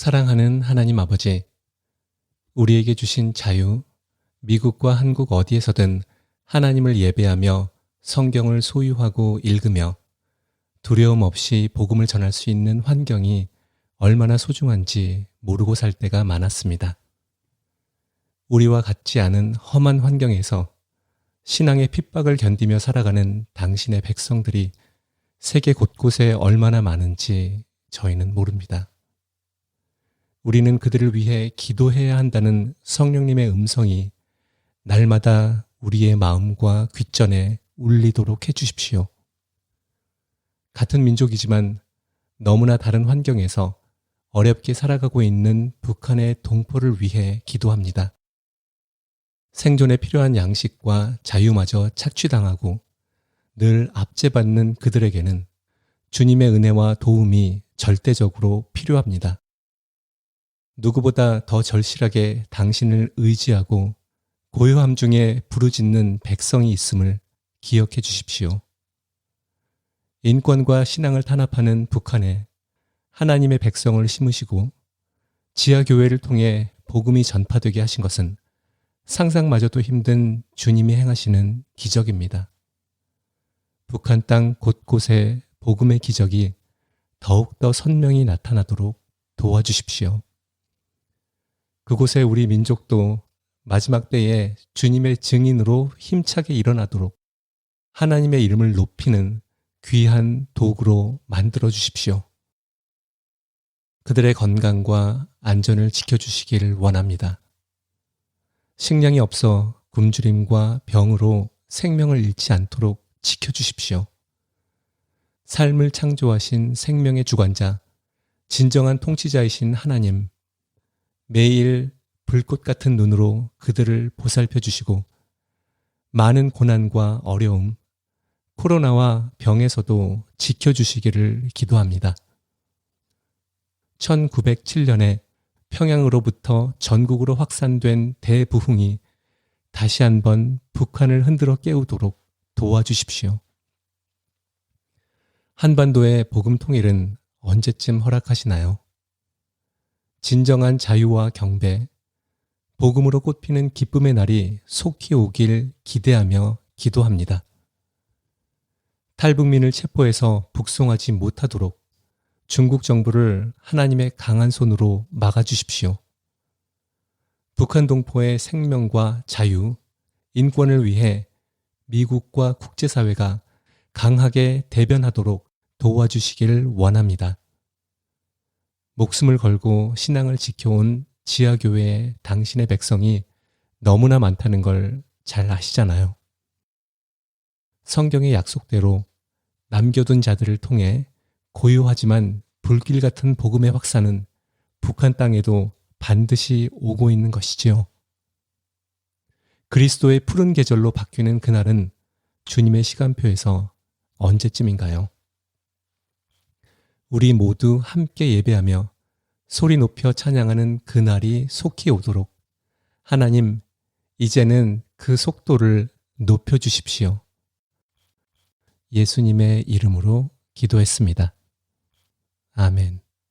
사랑하는 하나님 아버지, 우리에게 주신 자유, 미국과 한국 어디에서든 하나님을 예배하며 성경을 소유하고 읽으며 두려움 없이 복음을 전할 수 있는 환경이 얼마나 소중한지 모르고 살 때가 많았습니다. 우리와 같지 않은 험한 환경에서 신앙의 핍박을 견디며 살아가는 당신의 백성들이 세계 곳곳에 얼마나 많은지 저희는 모릅니다. 우리는 그들을 위해 기도해야 한다는 성령님의 음성이 날마다 우리의 마음과 귓전에 울리도록 해주십시오. 같은 민족이지만 너무나 다른 환경에서 어렵게 살아가고 있는 북한의 동포를 위해 기도합니다. 생존에 필요한 양식과 자유마저 착취당하고 늘 압제받는 그들에게는 주님의 은혜와 도움이 절대적으로 필요합니다. 누구보다 더 절실하게 당신을 의지하고 고요함 중에 부르짖는 백성이 있음을 기억해 주십시오. 인권과 신앙을 탄압하는 북한에 하나님의 백성을 심으시고 지하교회를 통해 복음이 전파되게 하신 것은 상상마저도 힘든 주님이 행하시는 기적입니다. 북한 땅 곳곳에 복음의 기적이 더욱더 선명히 나타나도록 도와주십시오. 그곳에 우리 민족도 마지막 때에 주님의 증인으로 힘차게 일어나도록 하나님의 이름을 높이는 귀한 도구로 만들어 주십시오. 그들의 건강과 안전을 지켜주시기를 원합니다. 식량이 없어 굶주림과 병으로 생명을 잃지 않도록 지켜주십시오. 삶을 창조하신 생명의 주관자, 진정한 통치자이신 하나님, 매일 불꽃 같은 눈으로 그들을 보살펴 주시고, 많은 고난과 어려움, 코로나와 병에서도 지켜주시기를 기도합니다. 1907년에 평양으로부터 전국으로 확산된 대부흥이 다시 한번 북한을 흔들어 깨우도록 도와주십시오. 한반도의 복음 통일은 언제쯤 허락하시나요? 진정한 자유와 경배, 복음으로 꽃피는 기쁨의 날이 속히 오길 기대하며 기도합니다. 탈북민을 체포해서 북송하지 못하도록 중국 정부를 하나님의 강한 손으로 막아주십시오. 북한 동포의 생명과 자유, 인권을 위해 미국과 국제사회가 강하게 대변하도록 도와주시기를 원합니다. 목숨을 걸고 신앙을 지켜온 지하교회의 당신의 백성이 너무나 많다는 걸 잘 아시잖아요. 성경의 약속대로 남겨둔 자들을 통해 고요하지만 불길 같은 복음의 확산은 북한 땅에도 반드시 오고 있는 것이지요. 그리스도의 푸른 계절로 바뀌는 그날은 주님의 시간표에서 언제쯤인가요? 우리 모두 함께 예배하며 소리 높여 찬양하는 그날이 속히 오도록 하나님, 이제는 그 속도를 높여 주십시오. 예수님의 이름으로 기도했습니다. 아멘.